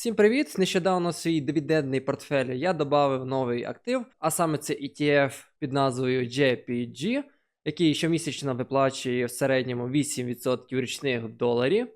Всім привіт! Нещодавно свій дивідендний портфель я додав новий актив, а саме це ETF під назвою JPG, який щомісячно виплачує в середньому 8% річних доларів.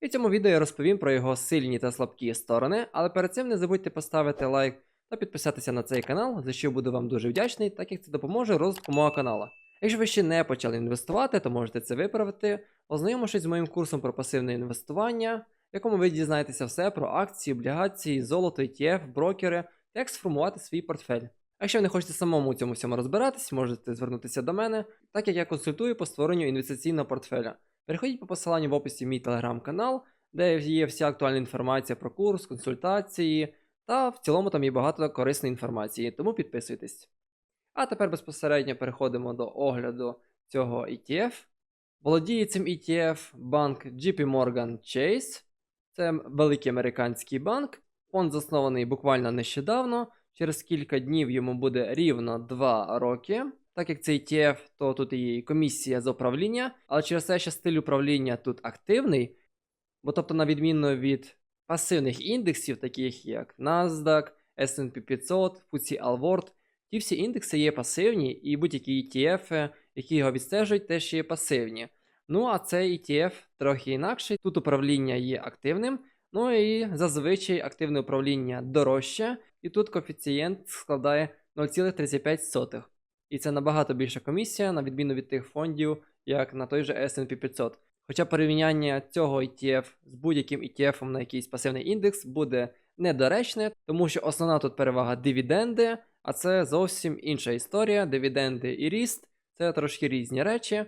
І в цьому відео я розповім про його сильні та слабкі сторони, але перед цим не забудьте поставити лайк та підписатися на цей канал, за що буду вам дуже вдячний, так як це допоможе розвитку мого каналу. Якщо ви ще не почали інвестувати, то можете це виправити, ознайомившись з моїм курсом про пасивне інвестування, в якому ви дізнаєтеся все про акції, облігації, золото, ETF, брокери та як сформувати свій портфель. А якщо ви не хочете самому у цьому всьому розбиратись, можете звернутися до мене, так як я консультую по створенню інвестиційного портфеля. Переходіть по посиланню в описі в мій телеграм-канал, де є вся актуальна інформація про курс, консультації, та в цілому там є багато корисної інформації, тому підписуйтесь. А тепер безпосередньо переходимо до огляду цього ETF. Володіє цим ETF банк JP Morgan Chase. Це великий американський банк. Фонд заснований буквально нещодавно. Через кілька днів йому буде рівно 2 роки. Так як це ETF, то тут є і комісія з управління, але через те, що стиль управління тут активний, бо тобто, на відміну від пасивних індексів, таких як NASDAQ, SP 500, FTSE All-World, ті всі індекси є пасивні, і будь-які ETF, які його відстежують, теж є пасивні. Ну, а цей ETF трохи інакший. Тут управління є активним, ну і зазвичай активне управління дорожче, і тут коефіцієнт складає 0,35. І це набагато більша комісія, на відміну від тих фондів, як на той же SP 500. Хоча порівняння цього ETF з будь-яким ETF на якийсь пасивний індекс буде недоречне, тому що основна тут перевага дивіденди, а це зовсім інша історія. Дивіденди і ріст це трошки різні речі.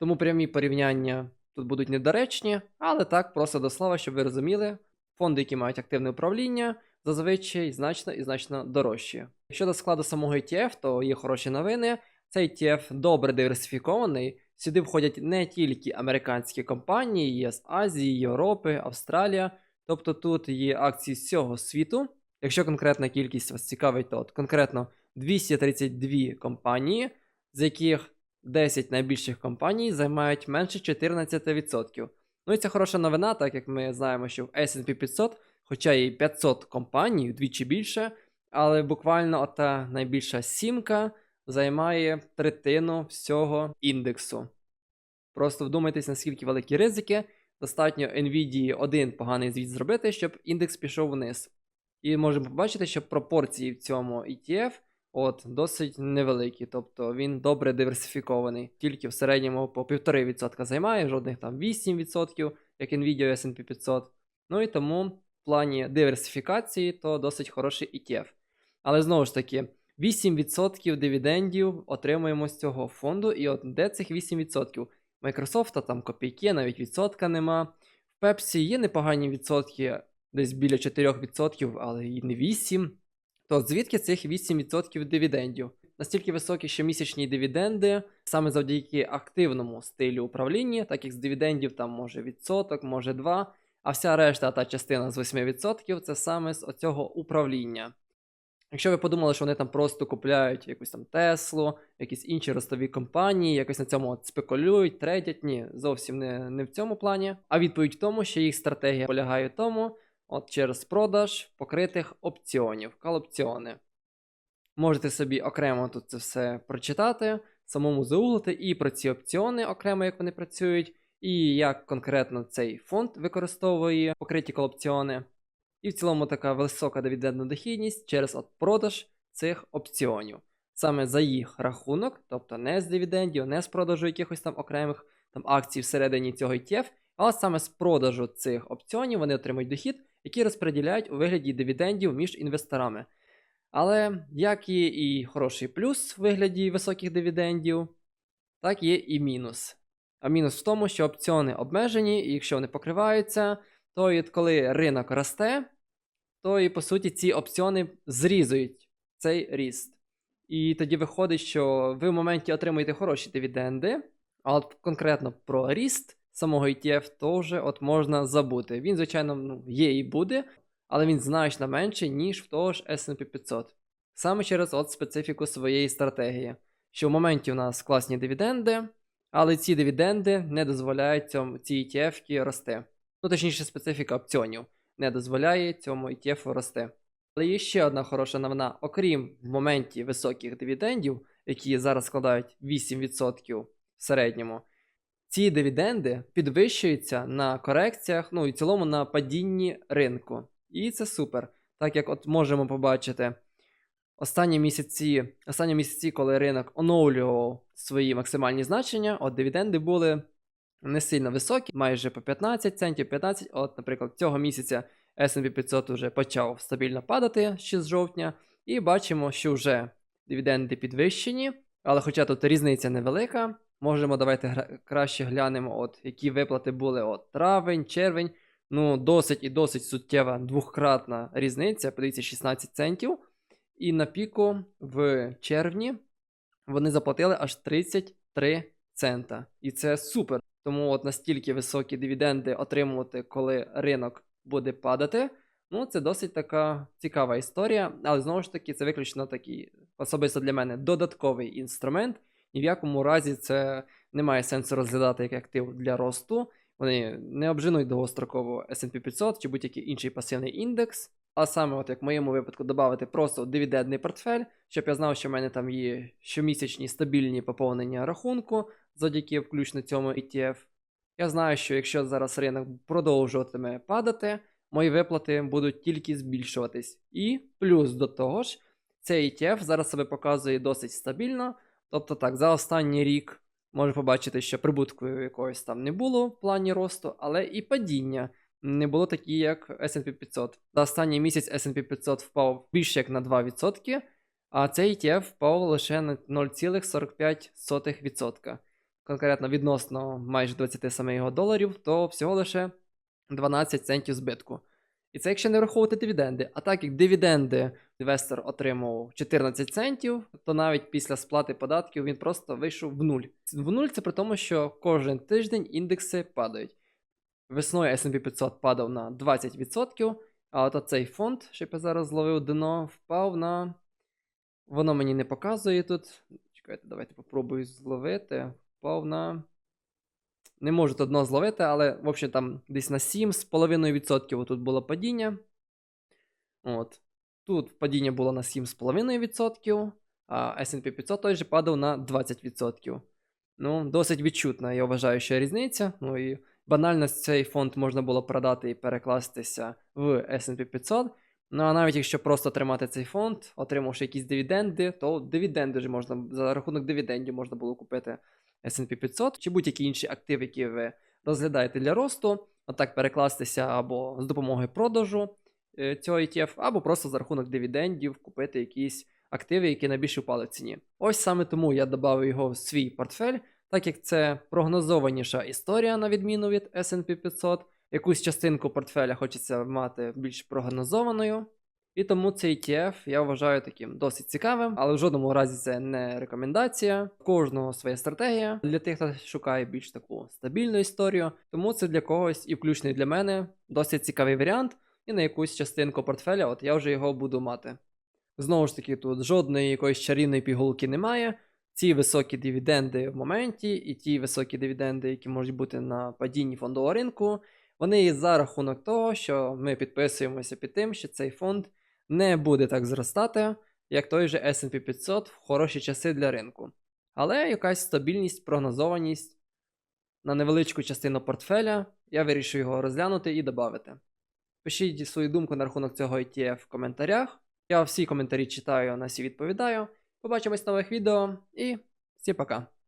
Тому прямі порівняння тут будуть недоречні, але так, просто до слова, щоб ви розуміли, фонди, які мають активне управління, зазвичай значно і значно дорожчі. Щодо складу самого ETF, то є хороші новини. Цей ETF добре диверсифікований. Сюди входять не тільки американські компанії, є з Азії, Європи, Австралія. Тобто тут є акції з всього світу. Якщо конкретна кількість вас цікавить, то от конкретно 232 компанії, з яких 10 найбільших компаній займають менше 14%. Ну і це хороша новина, так як ми знаємо, що в SP 500, хоча є 500 компаній, вдвічі більше, але буквально ота найбільша сімка займає третину всього індексу. Просто вдумайтесь, наскільки великі ризики. Достатньо NVIDIA один поганий звіт зробити, щоб індекс пішов вниз. І можемо побачити, що пропорції в цьому ETF от, досить невеликі, тобто він добре диверсифікований. Тільки в середньому по 1,5% займає, жодних там 8%, як Nvidia SP 500. Ну і тому в плані диверсифікації то досить хороший ETF. Але знову ж таки, 8% дивідендів отримуємо з цього фонду, і от де цих 8%? Microsoft там копійки, навіть відсотка нема. В Pepsi є непогані відсотки, десь біля 4%, але і не 8%. То звідки цих 8% дивідендів? Настільки високі щомісячні дивіденди, саме завдяки активному стилю управління, так як з дивідендів там може відсоток, може 2, а вся решта та частина з 8% це саме з оцього управління. Якщо ви подумали, що вони там просто купляють якусь там Теслу, якісь інші ростові компанії, якось на цьому от спекулюють, трейдять, ні, зовсім не, не в цьому плані. А відповідь в тому, що їх стратегія полягає в тому, от через продаж покритих опціонів, калопціони. Можете собі окремо тут це все прочитати, самому загуглити і про ці опціони окремо, як вони працюють, і як конкретно цей фонд використовує покриті колопціони. І в цілому така висока дивідендна дохідність через от продаж цих опціонів. Саме за їх рахунок, тобто не з дивідендів, не з продажу якихось там окремих там акцій всередині цього ETF, а саме з продажу цих опціонів вони отримують дохід, який розподіляють у вигляді дивідендів між інвесторами. Але як є і хороший плюс в вигляді високих дивідендів, так є і мінус. А мінус в тому, що опціони обмежені, і якщо вони покриваються, то і коли ринок росте, то і по суті ці опціони зрізують цей ріст. І тоді виходить, що ви в моменті отримуєте хороші дивіденди, а от конкретно про ріст самого ETF вже от можна забути. Він, звичайно, ну, є і буде, але він значно менший, ніж в того ж SP 500. Саме через от специфіку своєї стратегії, що в моменті у нас класні дивіденди, але ці дивіденди не дозволяють цьому, цій ETF рости. Ну, точніше, специфіка опціонів не дозволяє цьому ETF рости. Але є ще одна хороша новина. Окрім в моменті високих дивідендів, які зараз складають 8% в середньому, ці дивіденди підвищуються на корекціях, ну і в цілому на падінні ринку. І це супер. Так як от можемо побачити, останні місяці, останні місяці, коли ринок оновлював свої максимальні значення, от дивіденди були не сильно високі, майже по 15 центів, 15. От, наприклад, цього місяця S&P 500 вже почав стабільно падати ще з жовтня, і бачимо, що вже дивіденди підвищені, але хоча тут різниця невелика, можемо давайте краще глянемо, от які виплати були от травень, червень. Ну, досить і досить суттєва двохкратна різниця, подивіться, 16 центів. І на піку в червні вони заплатили аж 33 цента. І це супер. Тому от настільки високі дивіденди отримувати, коли ринок буде падати. Ну, це досить така цікава історія, але знову ж таки, це виключно такий, особисто для мене, додатковий інструмент. Ні в якому разі це не має сенсу розглядати як актив для росту. Вони не обженуть довгостроково S&P 500 чи будь-який інший пасивний індекс. А саме, от як в моєму випадку, додати просто дивідендний портфель, щоб я знав, що в мене там є щомісячні стабільні поповнення рахунку, завдяки включно цьому ETF. Я знаю, що якщо зараз ринок продовжуватиме падати, мої виплати будуть тільки збільшуватись. І плюс до того ж, цей ETF зараз себе показує досить стабільно. Тобто так, за останній рік можна побачити, що прибутку якогось там не було в плані росту, але і падіння не було такі, як S&P 500. За останній місяць S&P 500 впав більше як на 2%, а цей ETF впав лише на 0,45%. Конкретно відносно майже 27 його доларів, то всього лише 12 центів збитку. І це якщо не враховувати дивіденди. А так як дивіденди інвестор отримав 14 центів, то навіть після сплати податків він просто вийшов в нуль. В нуль це при тому, що кожен тиждень індекси падають. Весною SP 500 падав на 20%, а от цей фонд, що я зараз зловив дно, впав на. Воно мені не показує тут. Чекайте, давайте попробую зловити. Впав на. Не можу тут дно зловити, але, в общем, там десь на 7,5% тут було падіння. От. Тут падіння було на 7,5%, а SP 500 той же падав на 20%. Ну, досить відчутна, я вважаю, що різниця. Ну і банально цей фонд можна було продати і перекластися в SP 500. Ну а навіть якщо просто тримати цей фонд, отримавши якісь дивіденди, то дивіденди вже можна за рахунок дивідендів можна було купити SP 500 чи будь-які інші активи, які ви розглядаєте для росту, отак перекластися або з допомогою продажу цього ETF, або просто за рахунок дивідендів купити якісь активи, які найбільше впали в ціні. Ось саме тому я додав його в свій портфель, так як це прогнозованіша історія, на відміну від SP 500. Якусь частинку портфеля хочеться мати більш прогнозованою. І тому цей ETF я вважаю таким досить цікавим, але в жодному разі це не рекомендація. У кожного своя стратегія для тих, хто шукає більш таку стабільну історію. Тому це для когось і включний для мене досить цікавий варіант. І на якусь частинку портфеля, от я вже його буду мати. Знову ж таки, тут жодної якоїсь чарівної пігулки немає. Ці високі дивіденди в моменті, і ті високі дивіденди, які можуть бути на падінні фондового ринку, вони є за рахунок того, що ми підписуємося під тим, що цей фонд не буде так зростати, як той же SP 500 в хороші часи для ринку. Але якась стабільність, прогнозованість на невеличку частину портфеля, я вирішив його розглянути і додати. Пишіть свою думку на рахунок цього ETF в коментарях. Я всі коментарі читаю, на всі відповідаю. Побачимось в нових відео і всім пока!